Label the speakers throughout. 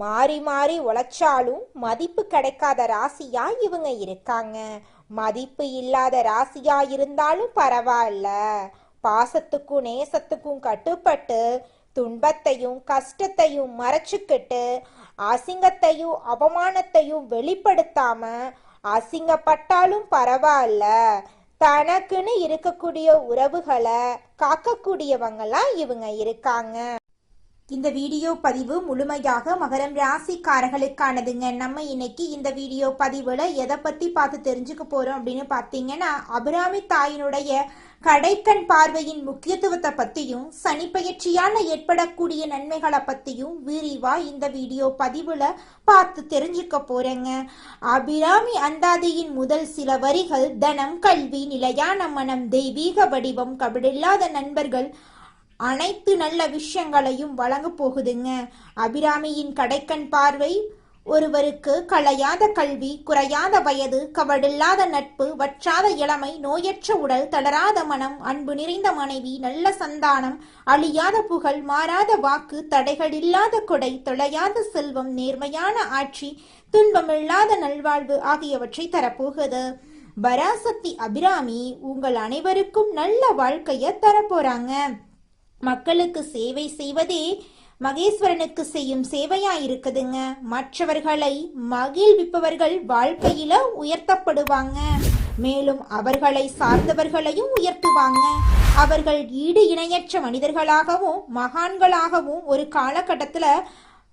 Speaker 1: மாறி மாறி உழைச்சாலும் மதிப்பு கிடைக்காத ராசியா இவங்க இருக்காங்க. மதிப்பு இல்லாத ராசியா இருந்தாலும் பரவாயில்ல. பாசத்துக்கும் நேசத்துக்கும் கட்டுப்பட்டு துன்பத்தையும் கஷ்டத்தையும் மறைச்சுக்கிட்டு அசிங்கத்தையும் அவமானத்தையும் வெளிப்படுத்தாம அசிங்கப்பட்டாலும் பரவாயில்ல. தனக்குன்னு இருக்கக்கூடிய உறவுகளை காக்கக்கூடியவங்களாம் இவங்க இருக்காங்க. இந்த வீடியோ பதிவு முழுமையாக மகரம் ராசிக்காரர்களுக்கானதுங்க. நம்ம இன்னைக்கு இந்த வீடியோ பதிவுல எதை பத்தி பார்த்து தெரிஞ்சுக்க போறோம் அப்படின்னு பார்த்தீங்கன்னா அபிராமி தாயினுடைய கடைக்கண் பார்வையின் முக்கியத்துவத்தை பத்தியும் சனி பயிற்சியால ஏற்படக்கூடிய நன்மைகளை பத்தியும் விரிவா இந்த வீடியோ பதிவுல பார்த்து தெரிஞ்சுக்க போறேங்க. அபிராமி அந்தாதியின் முதல் சில வரிகள் தனம் கல்வி நிலையான மனம் தெய்வீக வடிவம் கபடில்லாத நண்பர்கள் அனைத்து நல்ல விஷயங்களையும் வழங்க போகுதுங்க. அபிராமியின் கடைக்கண் பார்வை ஒருவருக்கு களையாத கல்வி குறையாத வயது கவடில்லாத நட்பு வற்றாத இளமை நோயற்ற உடல் தளராத மனம் அன்பு நிறைந்த மனைவி நல்ல சந்தானம் அழியாத புகழ் மாறாத வாக்கு தடைகள் இல்லாத கொடை தொலையாத செல்வம் நேர்மையான ஆட்சி துன்பமில்லாத நல்வாழ்வு ஆகியவற்றை தரப்போகுது. பராசக்தி அபிராமி உங்கள் அனைவருக்கும் நல்ல வாழ்க்கைய தரப்போறாங்க. மக்களுக்கு சேவை செய்வதே மகேஸ்வரனுக்கு செய்யும் சேவையா இருக்குதுங்க மற்றவர்களை மகிழ்விப்பவர்கள் வாழ்க்கையில உயர்த்தப்படுவாங்க. மேலும் அவர்களை சார்ந்தவர்களையும் உயர்த்துவாங்க. அவர்கள் ஈடு இணையற்ற மனிதர்களாகவும் மகான்களாகவும் ஒரு காலகட்டத்துல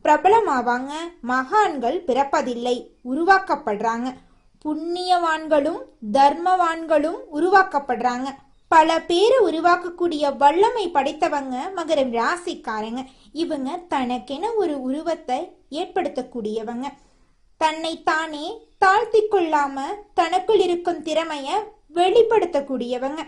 Speaker 1: பிரபலமாவாங்க. மகான்கள் பிறப்பதில்லை உருவாக்கப்படுறாங்க. புண்ணியவான்களும் தர்மவான்களும் உருவாக்கப்படுறாங்க. பல பேரை உருவாக்கக்கூடிய வல்லமை படைத்தவங்க மகரம் ராசிக்காரங்க. இவங்க தனக்கென ஒரு உருவத்தை ஏற்படுத்தக்கூடியவங்க. தன்னை தானே தாழ்த்தி கொள்ளாம தனக்குள் இருக்கும் திறமைய வெளிப்படுத்தக்கூடியவங்க.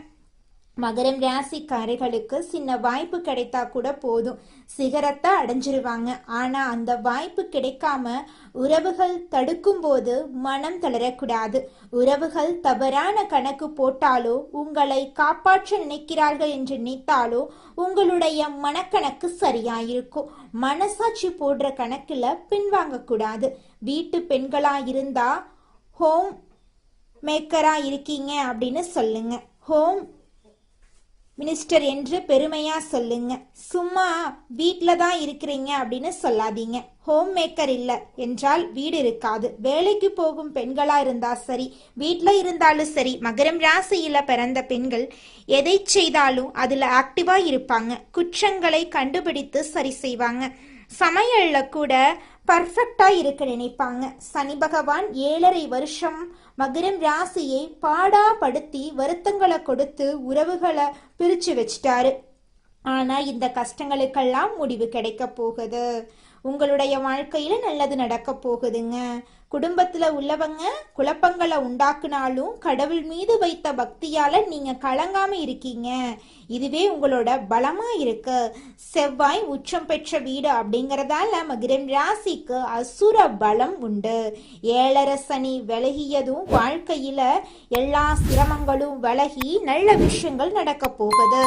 Speaker 1: மகரம் ராசிக்காரர்களுக்கு சின்ன வாய்ப்பு கிடைத்தா கூட போதும். சிகரத்தை அடைஞ்சிருவாங்க. ஆனா அந்த வாய்ப்பு கிடைக்காம உறவுகள் தடுக்கும் போது மனம் தளரக்கூடாது. உறவுகள் தவறான கணக்கு போட்டாலோ உங்களை காப்பாற்ற நினைக்கிறார்கள் என்று நினைத்தாலோ உங்களுடைய மனக்கணக்கு சரியாயிருக்கும். மனசாட்சி போடுற கணக்குல பின்வாங்க கூடாது வீட்டு பெண்களா இருந்தா ஹோம் மேக்கரா இருக்கீங்க அப்படின்னு சொல்லுங்க. ஹோம் மினிஸ்டர் என்று பெருமையா சொல்லுங்க. சும்மா வீட்ல தான் இருக்கிறீங்க அப்படின்னு சொல்லாதீங்க. ஹோம் மேக்கர் இல்ல என்றால் வீடு இருக்காது. வேலைக்கு போகும் பெண்களா இருந்தா சரி வீட்ல இருந்தாலும் சரி மகரம் ராசியில பிறந்த பெண்கள் எதை செய்தாலும் அதுல ஆக்டிவா இருப்பாங்க. குற்றங்களை கண்டுபிடித்து சரி செய்வாங்க. சமையல்ல கூட பர்ஃபெக்டா இருக்க நினைப்பாங்க. சனி பகவான் ஏழரை வருஷம் மகரம் ராசியை பாடாப்படுத்தி வருத்தங்களை கொடுத்து உறவுகளை பிரிச்சு வச்சிட்டாரு. ஆனா இந்த கஷ்டங்களுக்கெல்லாம் முடிவு கிடைக்க போகுது. உங்களுடைய வாழ்க்கையில நல்லது நடக்க போகுதுங்க. குடும்பத்துல உள்ளவங்க குழப்பங்களை உண்டாக்குனாலும் கடவுள் மீது வைத்த பக்தியால நீங்க கலங்காம இருக்கீங்க. இதுவே உங்களோட பலமா இருக்கு. செவ்வாய் உச்சம் பெற்ற வீடு அப்படிங்கறதால மகிரம் ராசிக்கு அசுர பலம் உண்டு. ஏழரை சனி விலகியதும் வாழ்க்கையில எல்லா சிரமங்களும் விலகி நல்ல விஷயங்கள் நடக்க போகுது.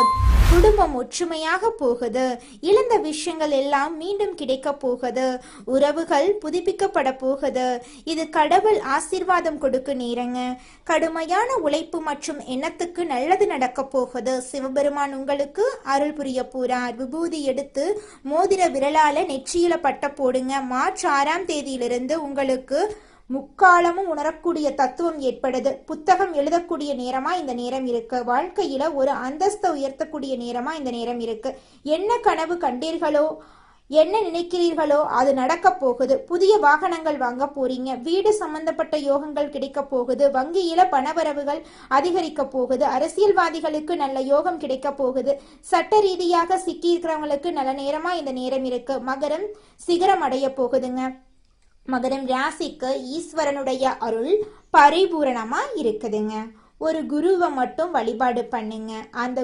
Speaker 1: குடும்பம் ஒற்றுமையாக போகுது. இழந்த விஷயங்கள் எல்லாம் மீண்டும் கிடைக்க போகுது. உறவுகள் புதுப்பிக்கப்பட போகுது. இது கடவுள் ஆசீர்வாதம் கொடுக்க நேரங்க. கடுமையான உழைப்பு மற்றும் எண்ணத்துக்கு நல்லது நடக்க போகுது. சிவபெருமான் உங்களுக்கு அருள் புரிய போறார். விபூதி எடுத்து மோதிர விரலால நெற்றியில பட்ட போடுங்க. மார்ச் ஆறாம் தேதியிலிருந்து உங்களுக்கு முக்காலமும் உணரக்கூடிய தத்துவம் ஏற்படுது. புத்தகம் எழுதக்கூடிய நேரமா இந்த நேரம் இருக்கு. வாழ்க்கையில ஒரு அந்தஸ்தை உயர்த்தக்கூடிய நேரமா இந்த நேரம் இருக்கு. என்ன கனவு கண்டீர்களோ என்ன நினைக்கிறீர்களோ அது நடக்க போகுது. புதிய வாகனங்கள் வாங்க போறீங்க. வீடு சம்பந்தப்பட்ட யோகங்கள் கிடைக்க போகுது. வங்கியில பணவரவுகள் அதிகரிக்க போகுது. அரசியல்வாதிகளுக்கு நல்ல யோகம் கிடைக்க போகுது. சட்ட ரீதியாக சிக்கி இருக்கிறவங்களுக்கு நல்ல நேரமா இந்த நேரம் இருக்கு. மகரம் சிகரம் அடைய போகுதுங்க. மகரம் ராசிக்கு ஈஸ்வரனுடைய அருள் பரிபூரணமா இருக்குதுங்க. ஒரு குருவை மட்டும் வழிபாடு பண்ணுங்க. அந்த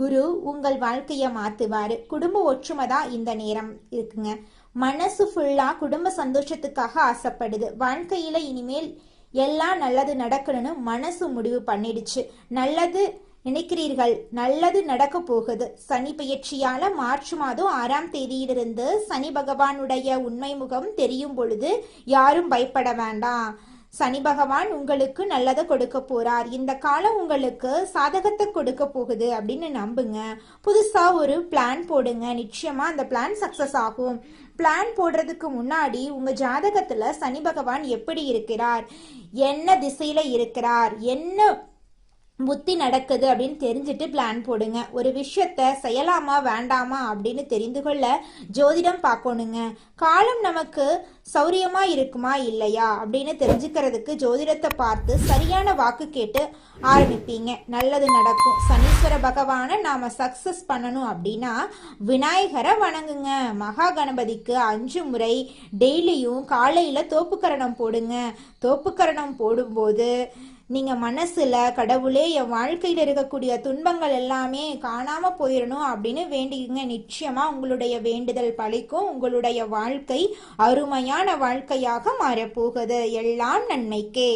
Speaker 1: குரு உங்கள் வாழ்க்கையை மாத்துவாரு. குடும்ப ஒற்றுமை தான் இந்த நேரம் இருக்குங்க. மனசு ஃபுல்லா குடும்ப சந்தோஷத்துக்காக ஆசைப்படுது. வாழ்க்கையில இனிமேல் எல்லாம் நல்லது நடக்கணும்னு மனசு முடிவு பண்ணிடுச்சு. நல்லது நினைக்கிறீர்கள். நல்லது நடக்க போகுது. சனி பயிற்சியால மார்ச் மாதம் ஆறாம் தேதியிலிருந்து சனி பகவானுடைய உண்மை முகம் தெரியும் பொழுது யாரும் பயப்பட வேண்டாம். சனி பகவான் உங்களுக்கு நல்லதை கொடுக்க போறார். இந்த காலம் உங்களுக்கு சாதகத்தை கொடுக்க போகுது அப்படின்னு நம்புங்க. புதுசா ஒரு பிளான் போடுங்க. நிச்சயமா அந்த பிளான் சக்சஸ் ஆகும். பிளான் போடுறதுக்கு முன்னாடி உங்க ஜாதகத்துல சனி பகவான் எப்படி இருக்கிறார்? என்ன திசையில இருக்கிறார்? என்ன புத்தி நடக்குது அப்படின்னு தெரிஞ்சுட்டு பிளான் போடுங்க. ஒரு விஷயத்த செய்யலாமா வேண்டாமா அப்படின்னு தெரிந்து கொள்ள ஜோதிடம் பார்க்கணுங்க. காலம் நமக்கு சௌரியமா இருக்குமா இல்லையா அப்படின்னு தெரிஞ்சுக்கிறதுக்கு ஜோதிடத்தை பார்த்து சரியான வாக்கு கேட்டு ஆரம்பிப்பீங்க. நல்லது நடக்கும். சனீஸ்வர பகவானை நாம சக்சஸ் பண்ணணும் அப்படின்னா விநாயகரை வணங்குங்க. மகா கணபதிக்கு அஞ்சு முறை டெய்லியும் காலையில தோப்புக்கரணம் போடுங்க. தோப்புக்கரணம் போடும்போது நீங்க மனசுல கடவுளே என் வாழ்க்கையில இருக்கக்கூடிய துன்பங்கள் எல்லாமே காணாம போயிடணும் அப்படின்னு வேண்டிங்க நிச்சயமா உங்களுடைய வேண்டுதல் பழிக்கும். உங்களுடைய வாழ்க்கை அருமையான வாழ்க்கையாக மாறப்போகுது. எல்லாம் நன்மைக்கே.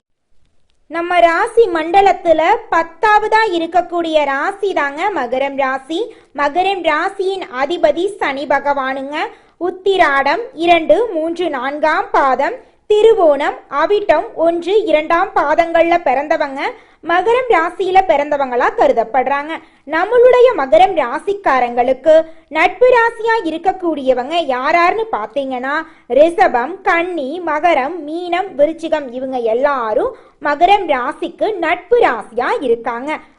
Speaker 1: நம்ம ராசி மண்டலத்துல பத்தாவதா இருக்கக்கூடிய ராசி தாங்க மகரம் ராசி. மகரம் ராசியின் அதிபதி சனி பகவானுங்க. உத்திராடம் இரண்டு மூன்று நான்காம் பாதம். திருவோணம் அவிட்டம் ஒன்று இரண்டாம் பாதங்கள்ல பிறந்தவங்க மகரம் ராசியில பிறந்தவங்களா கருதப்படுறாங்க. நம்மளுடைய மகரம் ராசிக்காரங்களுக்கு நட்பு ராசியா இருக்கக்கூடியவங்க யாராருன்னு பாத்தீங்கன்னா ரிஷபம் கன்னி மகரம் மீனம் விருச்சிகம் இவங்க எல்லாரும் மகரம் ராசிக்கு நட்பு ராசியா இருக்காங்க.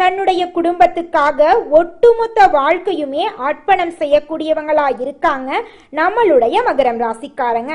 Speaker 1: தன்னுடைய குடும்பத்துக்காக ஒட்டுமொத்த வாழ்க்கையுமே அர்ப்பணம் செய்யக்கூடியவங்களா இருக்காங்க நம்மளுடைய மகரம் ராசிக்காரங்க.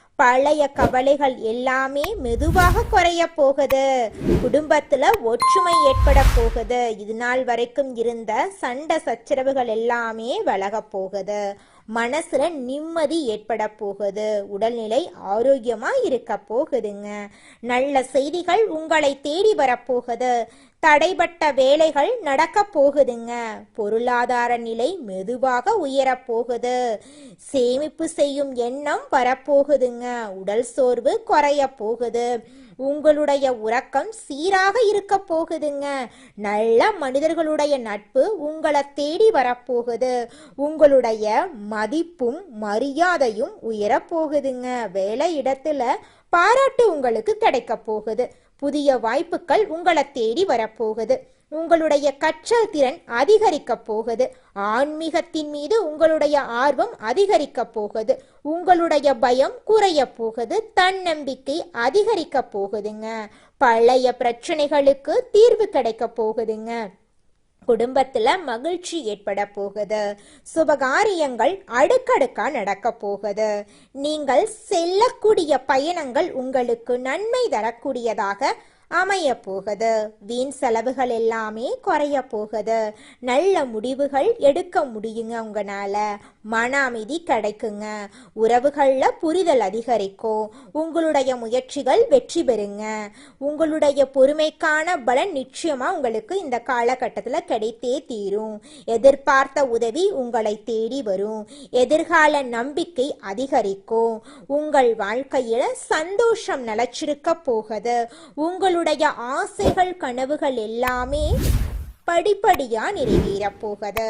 Speaker 1: பழைய கவலைகள் எல்லாமே மெதுவாக குறைய போகுது. குடும்பத்துல ஒற்றுமை ஏற்பட போகுது. இது நாள் வரைக்கும் இருந்த சண்டை சச்சரவுகள் எல்லாமே விலக போகுது. மனசுல நிம்மதி ஏற்பட போகுது. உடல்நிலை ஆரோக்கியமா இருக்க போகுதுங்க. நல்ல செய்திகள் உங்களை தேடி வரப்போகுது தடைபட்ட வேலைகள் நடக்கப் போகுதுங்க. பொருளாதார நிலை மெதுவாக உயரப் போகுது. சேமிப்பு செய்யும் எண்ணம் வரப்போகுதுங்க. உடல் சோர்வு குறைய போகுது. உங்களுடைய உறக்கம் சீராக இருக்க போகுதுங்க. நல்ல மனிதர்களுடைய நட்பு உங்களை தேடி வரப்போகுது உங்களுடைய மதிப்பும் மரியாதையும் உயரப்போகுதுங்க வேலை இடத்துல பாராட்டு உங்களுக்கு கிடைக்க போகுது. புதிய வாய்ப்புகள் உங்களை தேடி வரப்போகுது. உங்களுடைய கற்றல் திறன் அதிகரிக்க போகுது. ஆன்மீகத்தின் மீது உங்களுடைய ஆர்வம் அதிகரிக்க போகுது. உங்களுடைய பயம் குறைய போகுது. தன்னம்பிக்கை அதிகரிக்க போகுதுங்க. பழைய பிரச்சனைகளுக்கு தீர்வு கிடைக்க போகுதுங்க. குடும்பத்துல மகிழ்ச்சி ஏற்பட போகுது. சுபகாரியங்கள் அடுக்கடுக்கா நடக்க போகுது. நீங்கள் செல்லக்கூடிய பயணங்கள் உங்களுக்கு நன்மை தரக்கூடியதாக அமைய போகுது வீண் செலவுகள் எல்லாமே குறைய போகுது நல்ல முடிவுகள் எடுக்க முடியுங்க உங்களால. மன அமைதி கிடைக்குங்க. உறவுகளில் புரிதல் அதிகரிக்கும். உங்களுடைய முயற்சிகள் வெற்றி பெறுங்க. உங்களுடைய பொறுமைக்கான பலன் நிச்சயமா உங்களுக்கு இந்த காலகட்டத்தில் கிடைத்தே தீரும். எதிர்பார்த்த உதவி உங்களை தேடி வரும். எதிர்கால நம்பிக்கை அதிகரிக்கும். உங்கள் வாழ்க்கையில சந்தோஷம் நிலச்சிருக்க போகுது. உங்களுடைய ஆசைகள் கனவுகள் எல்லாமே படிப்படியா நிறைவேறப் போகுது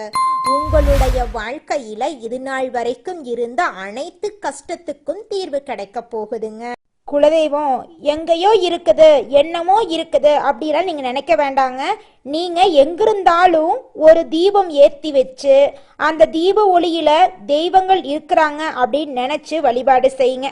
Speaker 1: உங்களுடைய வாழ்க்கையில இது நாள் வரைக்கும் இருந்த அனைத்து கஷ்டத்துக்கும் தீர்வு கிடைக்க போகுதுங்க. குலதெய்வம் எங்கேயோ இருக்குது என்னமோ இருக்குது அப்படிலாம் நீங்கள் நினைக்க வேண்டாங்க. நீங்கள் எங்கிருந்தாலும் ஒரு தீபம் ஏற்றி வச்சு அந்த தீப ஒளியில் தெய்வங்கள் இருக்கிறாங்க அப்படின்னு நினச்சி வழிபாடு செய்யுங்க.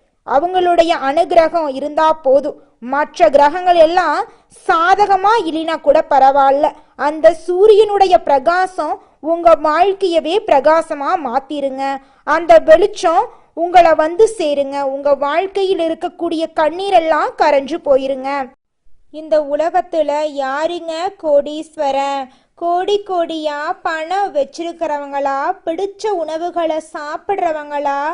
Speaker 1: அவங்களுடைய அனுகிரகம் இருந்தா போதும். மற்ற கிரகங்கள் எல்லாம் சாதகமா இல்லைனா கூட பரவாயில்ல. அந்த சூரியனுடைய பிரகாசம் உங்க வாழ்க்கையவே பிரகாசமா மாத்திருங்க. அந்த வெளிச்சம் உங்களை வந்து சேருங்க. உங்க வாழ்க்கையில் இருக்கக்கூடிய கண்ணீரெல்லாம் கரைஞ்சு போயிருங்க. இந்த உலகத்துல யாருங்க கோடீஸ்வரன்? கோடி கோடியா பணம் வச்சிருக்கிறவங்களா? பிடிச்ச உணவுகளை சாப்பிட்றவங்களா?